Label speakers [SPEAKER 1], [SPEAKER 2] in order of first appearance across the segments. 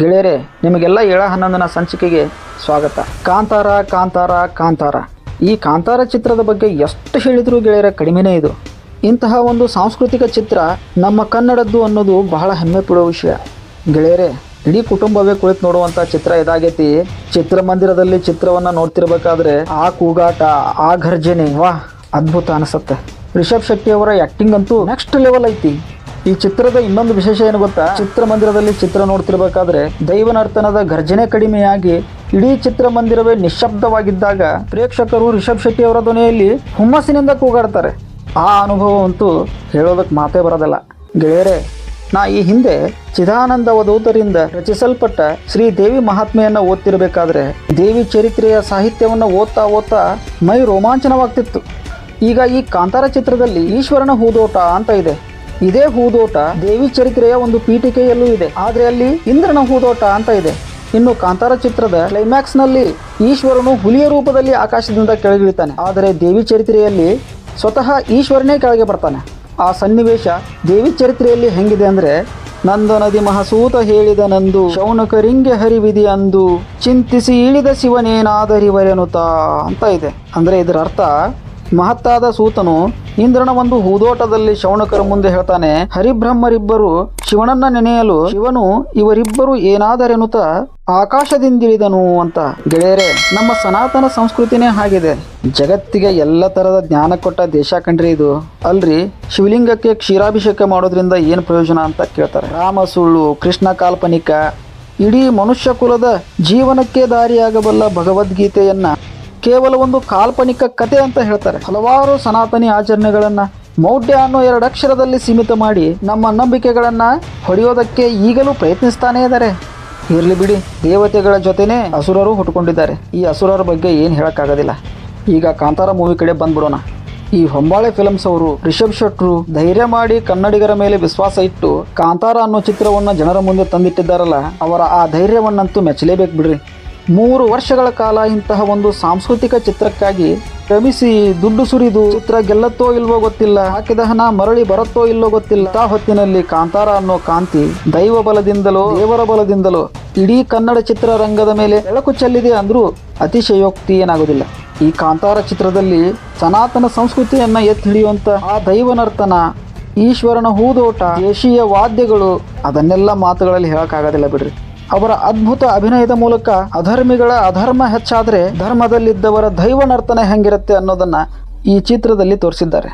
[SPEAKER 1] ಗೆಳೆಯರೇ, ನಿಮಗೆಲ್ಲ ಏಳ ಹನ್ನೊಂದನ ಸಂಚಿಕೆಗೆ ಸ್ವಾಗತ. ಕಾಂತಾರ ಕಾಂತಾರ ಕಾಂತಾರ. ಈ ಕಾಂತಾರ ಚಿತ್ರದ ಬಗ್ಗೆ ಎಷ್ಟು ಹೇಳಿದರೂ ಗೆಳೆಯರ, ಕಡಿಮೆನೇ ಇದು. ಇಂತಹ ಒಂದು ಸಾಂಸ್ಕೃತಿಕ ಚಿತ್ರ ನಮ್ಮ ಕನ್ನಡದ್ದು ಅನ್ನೋದು ಬಹಳ ಹೆಮ್ಮೆ ಪಡುವ ವಿಷಯ. ಗೆಳೆಯರೇ, ಇಡೀ ಕುಟುಂಬವೇ ಕುಳಿತು ನೋಡುವಂಥ ಚಿತ್ರ ಇದಾಗೈತಿ. ಚಿತ್ರಮಂದಿರದಲ್ಲಿ ಚಿತ್ರವನ್ನು ನೋಡ್ತಿರ್ಬೇಕಾದ್ರೆ ಆ ಕೂಗಾಟ, ಆ ಘರ್ಜನೆ ವಾ ಅದ್ಭುತ ಅನಿಸುತ್ತೆ. ರಿಷಬ್ ಶೆಟ್ಟಿ ಅವರ ಆ್ಯಕ್ಟಿಂಗ್ ಅಂತೂ ನೆಕ್ಸ್ಟ್ ಲೆವೆಲ್ ಐತಿ. ಈ ಚಿತ್ರದ ಇನ್ನೊಂದು ವಿಶೇಷ ಏನು ಗೊತ್ತಾ? ಚಿತ್ರಮಂದಿರದಲ್ಲಿ ಚಿತ್ರ ನೋಡ್ತಿರ್ಬೇಕಾದ್ರೆ ದೈವನರ್ತನದ ಘರ್ಜನೆ ಕಡಿಮೆಯಾಗಿ ಇಡೀ ಚಿತ್ರಮಂದಿರವೇ ನಿಶ್ಶಬ್ದವಾಗಿದ್ದಾಗ ಪ್ರೇಕ್ಷಕರು ರಿಷಬ್ ಶೆಟ್ಟಿ ಅವರ ಧ್ವನಿಯಲ್ಲಿ ಹುಮ್ಮಸ್ಸಿನಿಂದ ಕೂಗಾಡ್ತಾರೆ. ಆ ಅನುಭವ ಅಂತೂ ಹೇಳೋದಕ್ಕೆ ಮಾತೇ ಬರೋದಲ್ಲ. ಗೆಳೆಯರೇ, ನಾ ಈ ಹಿಂದೆ ಚಿದಾನಂದ ಅವಧೂತರಿಂದ ರಚಿಸಲ್ಪಟ್ಟ ಶ್ರೀ ದೇವಿ ಮಹಾತ್ಮೆಯನ್ನು ಓದ್ತಿರಬೇಕಾದ್ರೆ ದೇವಿ ಚರಿತ್ರೆಯ ಸಾಹಿತ್ಯವನ್ನು ಓದ್ತಾ ಓದ್ತಾ ಮೈ ರೋಮಾಂಚನವಾಗ್ತಿತ್ತು. ಈಗ ಈ ಕಾಂತಾರ ಚಿತ್ರದಲ್ಲಿ ಈಶ್ವರನ ಹೂದೋಟ ಅಂತ ಇದೆ. ಇದೇ ಹೂದೋಟ ದೇವಿ ಚರಿತ್ರೆಯ ಒಂದು ಪೀಠಿಕೆಯಲ್ಲೂ ಇದೆ. ಆದರೆ ಅಲ್ಲಿ ಇಂದ್ರನ ಹೂದೋಟ ಅಂತ ಇದೆ. ಇನ್ನು ಕಾಂತಾರ ಚಿತ್ರದ ಕ್ಲೈಮ್ಯಾಕ್ಸ್ನಲ್ಲಿ ಈಶ್ವರನು ಹುಲಿಯ ರೂಪದಲ್ಲಿ ಆಕಾಶದಿಂದ ಕೆಳಗಿಳಿತಾನೆ. ಆದರೆ ದೇವಿ ಚರಿತ್ರೆಯಲ್ಲಿ ಸ್ವತಃ ಈಶ್ವರನೇ ಕೆಳಗೆ ಬರ್ತಾನೆ. ಆ ಸನ್ನಿವೇಶ ದೇವಿ ಚರಿತ್ರೆಯಲ್ಲಿ ಹೆಂಗಿದೆ ಅಂದ್ರೆ ನಂದ ನದಿ ಮಹಸೂತ ಹೇಳಿದ ನಂದು ಶೌನಕರಿಂಗೆ ಹರಿವಿದಿ ಅಂದು, ಚಿಂತಿಸಿ ಇಳಿದ ಶಿವನೇನಾದರಿವರೆನುತ ಅಂತ ಇದೆ. ಅಂದ್ರೆ ಇದರ ಅರ್ಥ ಮಹತ್ತಾದ ಸೂತನು ಇಂದ್ರನ ಒಂದು ಹೂದೋಟದಲ್ಲಿ ಶೌನಕರ ಮುಂದೆ ಹೇಳ್ತಾನೆ, ಹರಿಬ್ರಹ್ಮರಿಬ್ಬರು ಶಿವನನ್ನ ನೆನೆಯಲು ಶಿವನು ಇವರಿಬ್ಬರು ಏನಾದರೆನುತ ಆಕಾಶದಿಂದಿಳಿದನು ಅಂತ. ಗೆಳೆಯರೆ, ನಮ್ಮ ಸನಾತನ ಸಂಸ್ಕೃತಿನೇ ಆಗಿದೆ ಜಗತ್ತಿಗೆ ಎಲ್ಲ ತರದ ಜ್ಞಾನ ಕೊಟ್ಟ ದೇಶ ಕಣ್ರಿ ಇದು. ಅಲ್ರಿ, ಶಿವಲಿಂಗಕ್ಕೆ ಕ್ಷೀರಾಭಿಷೇಕ ಮಾಡೋದ್ರಿಂದ ಏನು ಪ್ರಯೋಜನ ಅಂತ ಕೇಳ್ತಾರೆ. ರಾಮ ಸುಳ್ಳು, ಕೃಷ್ಣ ಕಾಲ್ಪನಿಕ, ಇಡೀ ಮನುಷ್ಯ ಕುಲದ ಜೀವನಕ್ಕೆ ದಾರಿಯಾಗಬಲ್ಲ ಭಗವದ್ಗೀತೆಯನ್ನ ಕೇವಲ ಒಂದು ಕಾಲ್ಪನಿಕ ಕತೆ ಅಂತ ಹೇಳ್ತಾರೆ. ಹಲವಾರು ಸನಾತನಿ ಆಚರಣೆಗಳನ್ನ ಮೌಢ್ಯ ಅನ್ನೋ ಎರಡು ಅಕ್ಷರದಲ್ಲಿ ಸೀಮಿತ ಮಾಡಿ ನಮ್ಮ ನಂಬಿಕೆಗಳನ್ನ ಹೊಡೆಯೋದಕ್ಕೆ ಈಗಲೂ ಪ್ರಯತ್ನಿಸ್ತಾನೇ ಇದ್ದಾರೆ. ಇರ್ಲಿ ಬಿಡಿ, ದೇವತೆಗಳ ಜೊತೆನೇ ಅಸುರರು ಹುಟ್ಕೊಂಡಿದ್ದಾರೆ ಈ ಅಸುರರ ಬಗ್ಗೆ ಏನು ಹೇಳೋಕ್ಕಾಗೋದಿಲ್ಲ. ಈಗ ಕಾಂತಾರ ಮೂವಿ ಕಡೆ ಬಂದ್ಬಿಡೋಣ. ಈ ಹೊಂಬಾಳೆ ಫಿಲಮ್ಸ್ ಅವರು ರಿಷಬ್ ಶೆಟ್ರು ಧೈರ್ಯ ಮಾಡಿ ಕನ್ನಡಿಗರ ಮೇಲೆ ವಿಶ್ವಾಸ ಇಟ್ಟು ಕಾಂತಾರ ಅನ್ನೋ ಚಿತ್ರವನ್ನು ಜನರ ಮುಂದೆ ತಂದಿಟ್ಟಿದ್ದಾರಲ್ಲ, ಅವರ ಆ ಧೈರ್ಯವನ್ನಂತೂ ಮೆಚ್ಚಲೇಬೇಕು ಬಿಡ್ರಿ. ಮೂರು ವರ್ಷಗಳ ಕಾಲ ಇಂತಹ ಒಂದು ಸಾಂಸ್ಕೃತಿಕ ಚಿತ್ರಕ್ಕಾಗಿ ಕ್ರಮಿಸಿ ದುಡ್ಡು ಸುರಿದು ಚಿತ್ರ ಗೆಲ್ಲತ್ತೋ ಇಲ್ವೋ ಗೊತ್ತಿಲ್ಲ, ಹಾಕಿದ ಹಣ ಮರಳಿ ಬರುತ್ತೋ ಇಲ್ಲೋ ಗೊತ್ತಿಲ್ಲ. ಆ ಹೊತ್ತಿನಲ್ಲಿ ಕಾಂತಾರ ಅನ್ನೋ ಕಾಂತಿ ದೈವ ಬಲದಿಂದಲೋ ದೇವರ ಬಲದಿಂದಲೋ ಇಡೀ ಕನ್ನಡ ಚಿತ್ರರಂಗದ ಮೇಲೆ ಬೆಳಕು ಚೆಲ್ಲಿದೆ ಅಂದ್ರೂ ಅತಿಶಯೋಕ್ತಿ ಏನಾಗೋದಿಲ್ಲ. ಈ ಕಾಂತಾರ ಚಿತ್ರದಲ್ಲಿ ಸನಾತನ ಸಂಸ್ಕೃತಿಯನ್ನ ಎತ್ತಿ ಹಿಡಿಯುವಂತ ಆ ದೈವನರ್ತನ, ಈಶ್ವರನ ಹೂದೋಟ, ದೇಶೀಯ ವಾದ್ಯಗಳು, ಅದನ್ನೆಲ್ಲ ಮಾತುಗಳಲ್ಲಿ ಹೇಳಕ್ಕಾಗೋದಿಲ್ಲ ಬಿಡ್ರಿ. ಅವರ ಅದ್ಭುತ ಅಭಿನಯದ ಮೂಲಕ ಅಧರ್ಮಿಗಳ ಅಧರ್ಮ ಹೆಚ್ಚಾದರೆ ಧರ್ಮದಲ್ಲಿದ್ದವರ ದೈವನರ್ತನ ಹೆಂಗಿರುತ್ತೆ ಅನ್ನೋದನ್ನ ಈ ಚಿತ್ರದಲ್ಲಿ ತೋರಿಸಿದ್ದಾರೆ.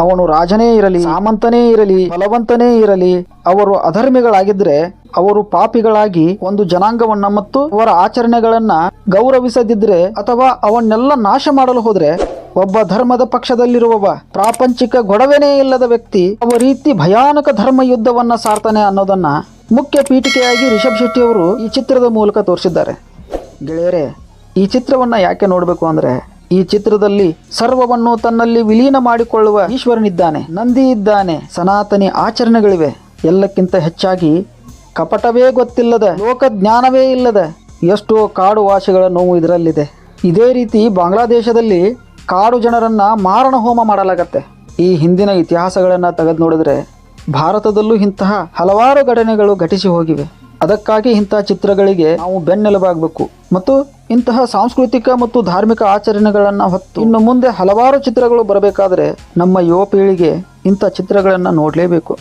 [SPEAKER 1] ಅವನು ರಾಜನೇ ಇರಲಿ, ಸಾಮಂತನೇ ಇರಲಿ, ಬಲವಂತನೇ ಇರಲಿ, ಅವರು ಅಧರ್ಮಿಗಳಾಗಿದ್ರೆ ಅವರು ಪಾಪಿಗಳಾಗಿ ಒಂದು ಜನಾಂಗವನ್ನ ಮತ್ತು ಅವರ ಆಚರಣೆಗಳನ್ನ ಗೌರವಿಸದಿದ್ರೆ ಅಥವಾ ಅವನ್ನೆಲ್ಲ ನಾಶ ಮಾಡಲು ಹೋದ್ರೆ ಒಬ್ಬ ಧರ್ಮದ ಪಕ್ಷದಲ್ಲಿರುವವ ಪ್ರಾಪಂಚಿಕ ಗೊಡವೆನೇ ಇಲ್ಲದ ವ್ಯಕ್ತಿ ಅವ ರೀತಿ ಭಯಾನಕ ಧರ್ಮ ಯುದ್ಧವನ್ನ ಸಾರ್ತಾನೆ ಅನ್ನೋದನ್ನ ಮುಖ್ಯ ಪೀಠಿಕೆಯಾಗಿ ರಿಷಬ್ ಶೆಟ್ಟಿ ಅವರು ಈ ಚಿತ್ರದ ಮೂಲಕ ತೋರಿಸಿದ್ದಾರೆ. ಗೆಳೆಯರೇ, ಈ ಚಿತ್ರವನ್ನ ಯಾಕೆ ನೋಡಬೇಕು ಅಂದ್ರೆ, ಈ ಚಿತ್ರದಲ್ಲಿ ಸರ್ವವನ್ನು ತನ್ನಲ್ಲಿ ವಿಲೀನ ಮಾಡಿಕೊಳ್ಳುವ ಈಶ್ವರನಿದ್ದಾನೆ, ನಂದಿ ಇದ್ದಾನೆ, ಸನಾತನಿ ಆಚರಣೆಗಳಿವೆ. ಎಲ್ಲಕ್ಕಿಂತ ಹೆಚ್ಚಾಗಿ ಕಪಟವೇ ಗೊತ್ತಿಲ್ಲದ ಲೋಕ ಜ್ಞಾನವೇ ಇಲ್ಲದ ಎಷ್ಟೋ ಕಾಡು ವಾಸಿಗಳ ನೋವು ಇದರಲ್ಲಿದೆ. ಇದೇ ರೀತಿ ಬಾಂಗ್ಲಾದೇಶದಲ್ಲಿ ಕಾಡು ಜನರನ್ನ ಮಾರಣ ಹೋಮ ಮಾಡಲಾಗತ್ತೆ. ಈ ಹಿಂದಿನ ಇತಿಹಾಸಗಳನ್ನು ತೆಗೆದು ನೋಡಿದ್ರೆ ಭಾರತದಲ್ಲೂ ಇಂತಹ ಹಲವಾರು ಘಟನೆಗಳು ಘಟಿಸಿ ಹೋಗಿವೆ. ಅದಕ್ಕಾಗಿ ಇಂತಹ ಚಿತ್ರಗಳಿಗೆ ನಾವು ಬೆನ್ನೆಲುಬಾಗಬೇಕು. ಮತ್ತು ಇಂತಹ ಸಾಂಸ್ಕೃತಿಕ ಮತ್ತು ಧಾರ್ಮಿಕ ಆಚರಣೆಗಳನ್ನು ಹೊತ್ತು ಇನ್ನು ಮುಂದೆ ಹಲವಾರು ಚಿತ್ರಗಳು ಬರಬೇಕಾದ್ರೆ ನಮ್ಮ ಯುವ ಪೀಳಿಗೆ ಇಂಥ ಚಿತ್ರಗಳನ್ನು ನೋಡಲೇಬೇಕು.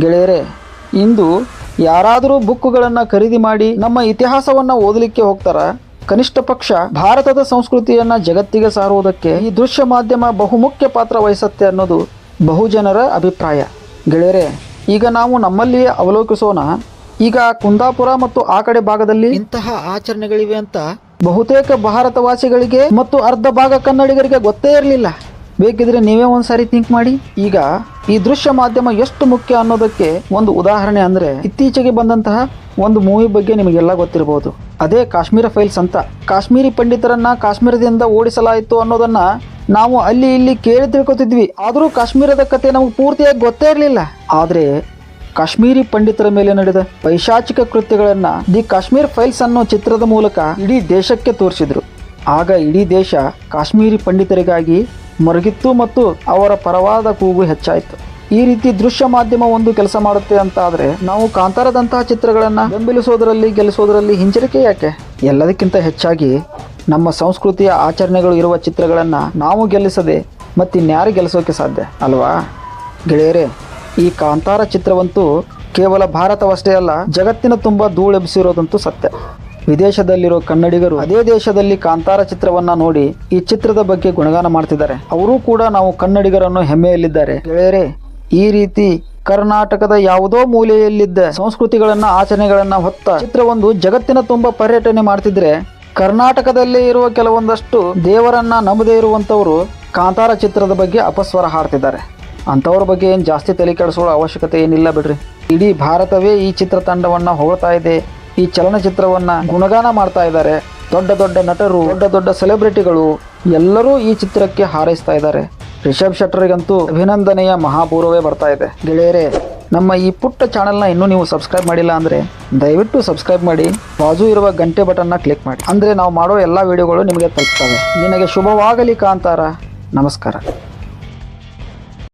[SPEAKER 1] ಗೆಳೆಯರೇ, ಇಂದು ಯಾರಾದರೂ ಬುಕ್ಕುಗಳನ್ನು ಖರೀದಿ ಮಾಡಿ ನಮ್ಮ ಇತಿಹಾಸವನ್ನು ಓದಲಿಕ್ಕೆ ಹೋಗ್ತಾರ? ಕನಿಷ್ಠ ಪಕ್ಷ ಭಾರತದ ಸಂಸ್ಕೃತಿಯನ್ನ ಜಗತ್ತಿಗೆ ಸಾರುವುದಕ್ಕೆ ಈ ದೃಶ್ಯ ಮಾಧ್ಯಮ ಬಹುಮುಖ್ಯ ಪಾತ್ರ ವಹಿಸುತ್ತೆ ಅನ್ನೋದು ಬಹುಜನರ ಅಭಿಪ್ರಾಯ. ಗೆಳೆಯರೆ, ಈಗ ನಾವು ನಮ್ಮಲ್ಲಿಯೇ ಅವಲೋಕಿಸೋಣ. ಈಗ ಕುಂದಾಪುರ ಮತ್ತು ಆ ಕಡೆ ಭಾಗದಲ್ಲಿ ಇಂತಹ ಆಚರಣೆಗಳಿವೆ ಅಂತ ಬಹುತೇಕ ಭಾರತವಾಸಿಗಳಿಗೆ ಮತ್ತು ಅರ್ಧ ಭಾಗ ಕನ್ನಡಿಗರಿಗೆ ಗೊತ್ತೇ ಇರಲಿಲ್ಲ. ಬೇಕಿದ್ರೆ ನೀವೇ ಒಂದ್ಸಾರಿ ಥಿಂಕ್ ಮಾಡಿ. ಈಗ ಈ ದೃಶ್ಯ ಮಾಧ್ಯಮ ಎಷ್ಟು ಮುಖ್ಯ ಅನ್ನೋದಕ್ಕೆ ಒಂದು ಉದಾಹರಣೆ ಅಂದ್ರೆ ಇತ್ತೀಚೆಗೆ ಬಂದಂತಹ ಒಂದು ಮೂವಿ ಬಗ್ಗೆ ನಿಮಗೆಲ್ಲ ಗೊತ್ತಿರಬಹುದು ಅದೇ ಕಾಶ್ಮೀರ ಫೈಲ್ಸ್ ಅಂತ. ಕಾಶ್ಮೀರಿ ಪಂಡಿತರನ್ನ ಕಾಶ್ಮೀರದಿಂದ ಓಡಿಸಲಾಯಿತು ಅನ್ನೋದನ್ನ ನಾವು ಅಲ್ಲಿ ಇಲ್ಲಿ ಕೇಳಿ ತಿಳ್ಕೊತಿದ್ವಿ. ಆದರೂ ಕಾಶ್ಮೀರದ ಕತೆ ನಮಗೆ ಪೂರ್ತಿಯಾಗಿ ಗೊತ್ತೇ ಇರಲಿಲ್ಲ. ಆದ್ರೆ ಕಾಶ್ಮೀರಿ ಪಂಡಿತರ ಮೇಲೆ ನಡೆದ ಪೈಶಾಚಿಕ ಕೃತ್ಯಗಳನ್ನ ದಿ ಕಾಶ್ಮೀರ್ ಫೈಲ್ಸ್ ಅನ್ನೋ ಚಿತ್ರದ ಮೂಲಕ ಇಡೀ ದೇಶಕ್ಕೆ ತೋರಿಸಿದ್ರು. ಆಗ ಇಡೀ ದೇಶ ಕಾಶ್ಮೀರಿ ಪಂಡಿತರಿಗಾಗಿ ಮರುಗಿತ್ತು ಮತ್ತು ಅವರ ಪರವಾದ ಕೂಗು ಹೆಚ್ಚಾಯಿತು. ಈ ರೀತಿ ದೃಶ್ಯ ಮಾಧ್ಯಮ ಒಂದು ಕೆಲಸ ಮಾಡುತ್ತೆ ಅಂತ ಆದ್ರೆ ನಾವು ಕಾಂತಾರದಂತಹ ಚಿತ್ರಗಳನ್ನು ಬೆಂಬಲಿಸೋದರಲ್ಲಿ ಗೆಲ್ಲಿಸೋದರಲ್ಲಿ ಹಿಂಜರಿಕೆ ಯಾಕೆ? ಎಲ್ಲದಕ್ಕಿಂತ ಹೆಚ್ಚಾಗಿ ನಮ್ಮ ಸಂಸ್ಕೃತಿಯ ಆಚರಣೆಗಳು ಇರುವ ಚಿತ್ರಗಳನ್ನು ನಾವು ಗೆಲ್ಲಿಸದೆ ಮತ್ತಿನ್ಯಾರು ಗೆಲ್ಲಿಸೋಕೆ ಸಾಧ್ಯ ಅಲ್ವಾ? ಗೆಳೆಯರೇ, ಈ ಕಾಂತಾರ ಚಿತ್ರವಂತೂ ಕೇವಲ ಭಾರತವಷ್ಟೇ ಅಲ್ಲ, ಜಗತ್ತಿನ ತುಂಬ ಧೂಳೆಬ್ಬಿಸಿರೋದಂತೂ ಸತ್ಯ. ವಿದೇಶದಲ್ಲಿರೋ ಕನ್ನಡಿಗರು ಅದೇ ದೇಶದಲ್ಲಿ ಕಾಂತಾರ ಚಿತ್ರವನ್ನ ನೋಡಿ ಈ ಚಿತ್ರದ ಬಗ್ಗೆ ಗುಣಗಾನ ಮಾಡ್ತಿದ್ದಾರೆ. ಅವರೂ ಕೂಡ ನಾವು ಕನ್ನಡಿಗರನ್ನು ಹೆಮ್ಮೆಯಲ್ಲಿದ್ದಾರೆ. ಗೆಳೆಯರೆ, ಈ ರೀತಿ ಕರ್ನಾಟಕದ ಯಾವುದೋ ಮೂಲೆಯಲ್ಲಿದ್ದ ಸಂಸ್ಕೃತಿಗಳನ್ನ, ಆಚರಣೆಗಳನ್ನ ಹೊತ್ತ ಚಿತ್ರವೊಂದು ಜಗತ್ತಿನ ತುಂಬಾ ಪರ್ಯಟನೆ ಮಾಡ್ತಿದ್ರೆ, ಕರ್ನಾಟಕದಲ್ಲೇ ಇರುವ ಕೆಲವೊಂದಷ್ಟು ದೇವರನ್ನ ನಂಬದೇ ಇರುವಂತವರು ಕಾಂತಾರ ಚಿತ್ರದ ಬಗ್ಗೆ ಅಪಸ್ವರ ಹಾಡ್ತಿದ್ದಾರೆ. ಅಂಥವ್ರ ಬಗ್ಗೆ ಏನು ಜಾಸ್ತಿ ತಲೆ ಕೆಡಿಸೋಳ ಅವಶ್ಯಕತೆ ಏನಿಲ್ಲ ಬಿಡ್ರಿ. ಇಡೀ ಭಾರತವೇ ಈ ಚಿತ್ರ ತಂಡವನ್ನು ಹೊಗಳ್ತಾ ಇದೆ. ಈ ಚಲನಚಿತ್ರವನ್ನ ಗುಣಗಾನ ಮಾಡ್ತಾ ಇದ್ದಾರೆ. ದೊಡ್ಡ ದೊಡ್ಡ ನಟರು, ದೊಡ್ಡ ದೊಡ್ಡ ಸೆಲೆಬ್ರಿಟಿಗಳು ಎಲ್ಲರೂ ಈ ಚಿತ್ರಕ್ಕೆ ಹಾರೈಸ್ತಾ ಇದ್ದಾರೆ. ರಿಷಬ್ ಶೆಟ್ಟರ್ಗಂತೂ ಅಭಿನಂದನೆಯ ಮಹಾಪೂರ್ವವೇ ಬರ್ತಾ ಇದೆ. ಗೆಳೆಯರೇ, ನಮ್ಮ ಈ ಪುಟ್ಟ ಚಾನೆಲ್ನ ಇನ್ನೂ ನೀವು ಸಬ್ಸ್ಕ್ರೈಬ್ ಮಾಡಿಲ್ಲ ಅಂದರೆ ದಯವಿಟ್ಟು ಸಬ್ಸ್ಕ್ರೈಬ್ ಮಾಡಿ, ಬಾಜು ಇರುವ ಗಂಟೆ ಬಟನ್ನ ಕ್ಲಿಕ್ ಮಾಡಿ. ಅಂದರೆ ನಾವು ಮಾಡೋ ಎಲ್ಲ ವಿಡಿಯೋಗಳು ನಿಮಗೆ ತಲುಪ್ತವೆ. ನಿನಗೆ ಶುಭವಾಗಲಿ ಕಾಂತಾರ. ನಮಸ್ಕಾರ.